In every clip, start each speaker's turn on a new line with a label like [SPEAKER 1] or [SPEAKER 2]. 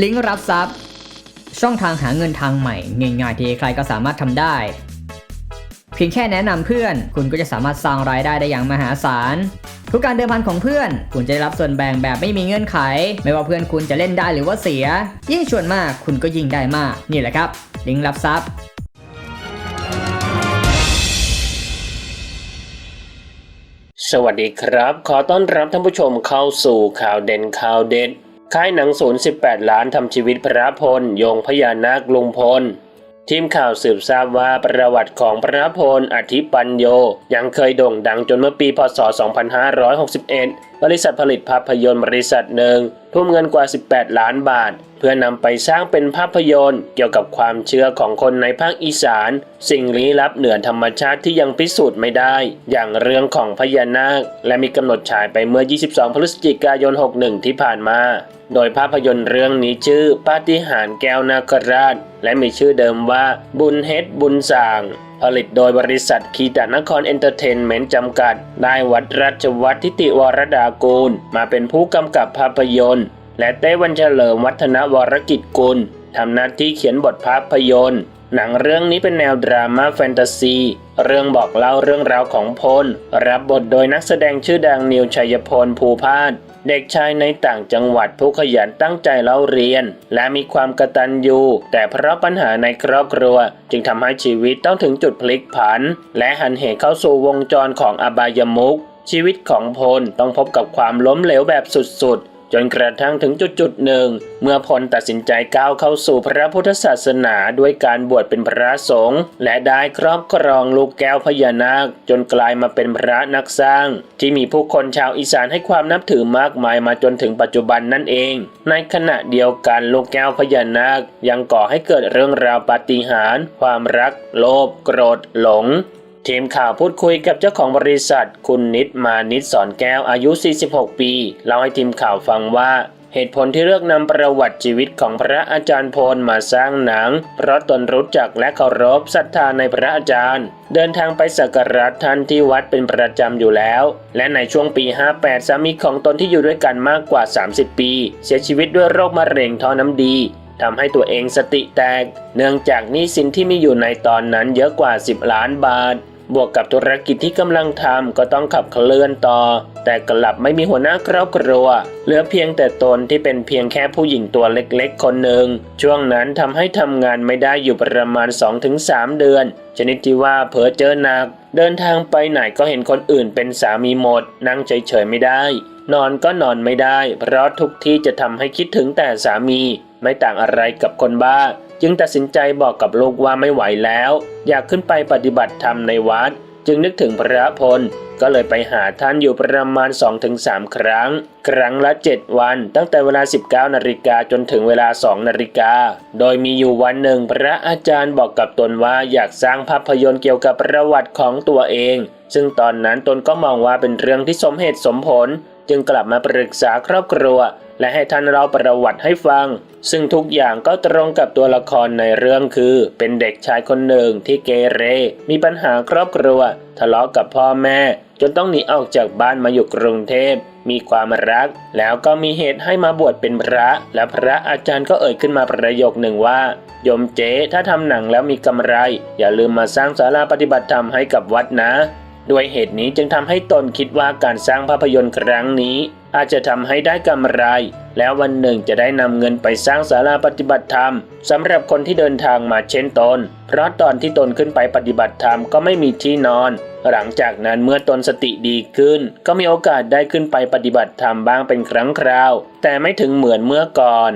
[SPEAKER 1] ลิงก์รับทรัพย์ ช่องทางหาเงินทางใหม่ง่ายๆที่ใครก็สามารถทำได้ เพียงแค่แนะนำเพื่อน คุณก็จะสามารถสร้างรายได้ได้อย่างมหาศาลทุกการเดิมพันของเพื่อน คุณจะได้รับส่วนแบ่งแบบไม่มีเงื่อนไข ไม่ว่าเพื่อนคุณจะเล่นได้หรือว่าเสีย ยิ่งชวนมากคุณก็ยิ่งได้มาก นี่แหละครับ ลิงก์รับทรัพย์
[SPEAKER 2] สวัสดีครับ ขอต้อนรับท่านผู้ชมเข้าสู่ข่าวเด่นข่าวเด็ด ค่ายหนังศูนย์18 ล้านทำชีวิตพระพลโยงพญานาคลุงพล ทีมข่าวสืบทราบว่าประวัติของพระพลอธิปัญโย ยังเคยโด่งดังจนเมื่อปีพศ 2561 บริษัทผลิตภาพยนตร์บริษัทหนึ่งทุ่มเงินกว่า 18 ล้านบาท เพื่อนำไปสร้างเป็นภาพยนตร์ เกี่ยวกับความเชื่อของคนในภาคอีสาน สิ่งลี้ลับเหนือธรรมชาติที่ยังพิสูจน์ไม่ได้ อย่างเรื่องของพญานาค และมีกำหนดฉายไปเมื่อ 22 พฤศจิกายน 61 ที่ผ่านมา โดยภาพยนตร์เรื่องนี้ชื่อปาฏิหาริย์แก้วนาคราช และมีชื่อเดิมว่าบุญเฮ็ดบุญสาง ผลิตโดยบริษัทคีตานครเอนเตอร์เทนเมนต์จำกัดได้วัดรัชวัฒน์ทิติวรดากูล มาเป็นผู้กำกับภาพยนตร์ และเต้วันเฉลิมวัฒนวรกิจกุลทำหน้าที่เขียนบทภาพยนตร์ หนังเรื่องนี้เป็นแนวดราม่าแฟนตาซี เรื่องบอกเล่าเรื่องราวของพล รับบทโดยนักแสดงชื่อดังนิวชัยพลภูพาส เด็กชายในต่างจังหวัดผู้ขยันตั้งใจเล่าเรียน และมีความกระตันยูแต่เพราะปัญหาในครอบครัว จึงทำให้ชีวิตต้องถึงจุดพลิกผัน และหันเหเข้าสู่วงจรของอบายมุกชีวิตของพลต้องพบกับความล้มเหลวแบบสุดๆ จนกระทั่งถึงจุดจุดๆหนึ่ง เมื่อพลตัดสินใจก้าวเข้าสู่พระพุทธศาสนาด้วยการบวชเป็นพระสงฆ์และได้ครอบครองลูกแก้วพญานาค จนกลายมาเป็นพระนักสร้าง ที่มีผู้คนชาวอีสานให้ความนับถือมากมายมาจนถึงปัจจุบันนั่นเอง ในขณะเดียวกันลูกแก้วพญานาค ยังก่อให้เกิดเรื่องราวปาฏิหาริย์ความรัก โลภโกรธหลง ทีมข่าวพูดคุยกับเจ้าของบริษัท คุณนิดมานิดสอนแก้วอายุ 46 ปีเล่าให้ทีมข่าวฟังว่า เหตุผลที่เลือกนำประวัติชีวิตของพระอาจารย์พลมาสร้างหนัง เพราะตนรู้จักและเคารพศรัทธาในพระอาจารย์ เดินทางไปสักการะท่านที่วัดเป็นประจำอยู่แล้ว และในช่วงปี 58 สามีของตนที่อยู่ด้วยกันมากกว่า 30 ปี เสียชีวิตด้วยโรคมะเร็งท่อน้ำดีทำให้ตัวเองสติแตก เนื่องจากหนี้สินที่มีอยู่ในตอนนั้นเยอะกว่า 10 ล้านบาท บวกกับธุรกิจที่กำลังทำก็ต้องขับเคลื่อนต่อ แต่กลับไม่มีหัวหน้าครอบครัว เหลือเพียงแต่ตนที่เป็นเพียงแค่ผู้หญิงตัวเล็กๆ คนหนึ่ง ช่วงนั้นทำให้ทำงานไม่ได้อยู่ประมาณ 2-3 เดือน ชนิดที่ว่าเผลอเจอหนัก เดินทางไปไหนก็เห็นคนอื่นเป็นสามีหมด นั่งเฉยๆไม่ได้ นอนก็นอนไม่ได้ เพราะทุกที่จะทำให้คิดถึงแต่สามี ไม่ต่างอะไรกับคนบ้า จึงตัดสินใจบอกกับลูกว่าไม่ไหวแล้ว อยากขึ้นไปปฏิบัติธรรมในวัด จึงนึกถึงพระพลก็เลยไปหาท่านอยู่ประมาณ 2-3 ครั้ง ครั้งละ 7 วัน ตั้งแต่เวลา 19นาฬิกาจนถึงเวลา 2นาฬิกา โดยมีอยู่วันหนึ่ง พระอาจารย์บอกกับตนว่าอยากสร้างภาพยนตร์เกี่ยวกับประวัติของตัวเอง ซึ่งตอนนั้นตนก็มองว่าเป็นเรื่องที่สมเหตุสมผล จึงกลับมาปรึกษาครอบครัว และให้ท่านเล่าประวัติให้ฟัง ซึ่งทุกอย่างก็ตรงกับตัวละครในเรื่องคือ เป็นเด็กชายคนหนึ่งที่เกเร มีปัญหาครอบครัว ทะเลาะกับพ่อแม่ จนต้องหนีออกจากบ้านมาอยู่กรุงเทพมีความรัก แล้วก็มีเหตุให้มาบวชเป็นพระ และพระอาจารย์ก็เอ่ยขึ้นมาประโยคหนึ่งว่าโยมเจ๊ถ้าทำหนังแล้วมีกำไร อย่าลืมมาสร้างศาลาปฏิบัติธรรมให้กับวัดนะ ด้วยเหตุนี้จึงทำให้ตนคิดว่าการสร้างภาพยนตร์ครั้งนี้ อาจจะทำให้ได้กำไร แล้ววันหนึ่งจะได้นำเงินไปสร้างศาลาปฏิบัติธรรมสำหรับคนที่เดินทางมาเช่นตน เพราะตอนที่ตนขึ้นไปปฏิบัติธรรมก็ไม่มีที่นอน หลังจากนั้นเมื่อตนสติดีขึ้น ก็มีโอกาสได้ขึ้นไปปฏิบัติธรรมบ้างเป็นครั้งคราว แต่ไม่ถึงเหมือนเมื่อก่อน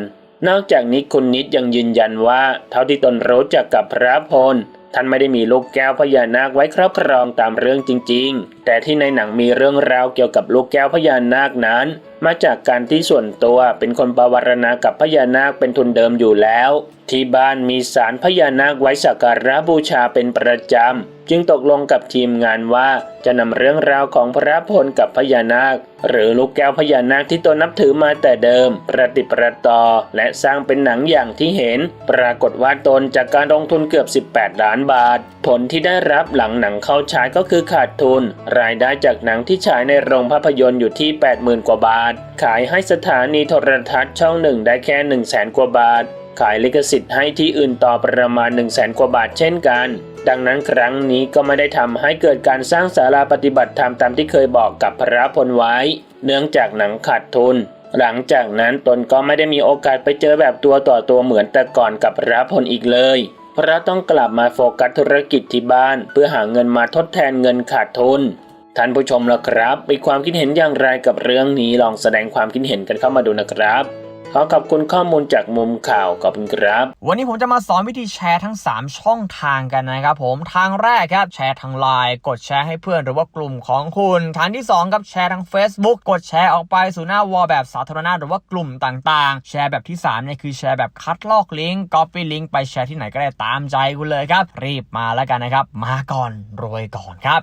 [SPEAKER 2] นอกจากนี้คุณนิดยังยืนยันว่า เท่าที่ตนรู้จักกับพระพลท่านไม่ได้มีลูกแก้วพญานาคไว้ครอบครองตามเรื่องจริง ๆ แต่ที่ในหนังมีเรื่องราวเกี่ยวกับลูกแก้วพญานาคนั้น มาจากการที่ส่วนตัวเป็นคนปวารณากับพญานาคเป็นทุนเดิมอยู่แล้ว ที่บ้านมีสารพญานาคไว้สักการะบูชาเป็นประจำ จึงตกลงกับทีมงานว่าจะนำเรื่องราวของพระพลกับพญานาค หรือลูกแก้วพญานาคที่ตนนับถือมาแต่เดิม ประติประต่อและสร้างเป็นหนังอย่างที่เห็น ปรากฏว่าตนจากการลงทุนเกือบ 18 ล้านบาท ผลที่ได้รับหลังหนังเข้าฉายก็คือขาดทุนรายได้จากหนังที่ฉายในโรงภาพยนตร์อยู่ที่ 80,000 กว่าบาท ขายให้สถานีโทรทัศน์ช่องหนึ่งได้แค่ 1 0 0 0 0แสนกว่าบาท ขายลิขสิทธิ์ให้ที่อื่นต่อประมาณ 1 0 0 0 0แสนกว่าบาทเช่นกัน ดังนั้นครั้งนี้ก็ไม่ได้ทำให้เกิดการสร้างศาลาปฏิบัติธรรมตามที่เคยบอกกับพระพลไว้ เนื่องจากหนังขาดทุนหลังจากนั้นตนก็ไม่ได้มีโอกาสไปเจอแบบตัวต่อตัวเหมือนแต่ก่อนกับพระพลอีกเลย เพราะต้องกลับมาโฟกัสธุรกิจที่บ้าน เพื่อหาเงินมาทดแทนเงินขาดทุน ท่านผู้ชมละครับ มีความคิดเห็นอย่างไรกับเรื่องนี้ลองแสดงความคิดเห็นกันเข้ามาดูนะครับ ขอขอบคุณข้อมูลจากมุมข่าวขอบคุณครับ
[SPEAKER 3] วันนี้ผมจะมาสอนวิธีแชร์ทั้ง 3 ช่องทางกันนะครับผมทางแรกครับแชร์ทางไลน์กดแชร์ให้เพื่อนหรือว่ากลุ่มของคุณทางที่2ครับแชร์ทาง Facebook กดแชร์ออกไปสู่หน้าวอลแบบสาธารณะหรือว่ากลุ่มต่างๆ แชร์แบบที่3เนี่ยคือแชร์แบบคัดลอกลิงก์ copy ลิงก์ไปแชร์ที่ไหนก็ได้ตามใจคุณเลยครับรีบมาแล้วกันนะครับมาก่อนรวยก่อนครับ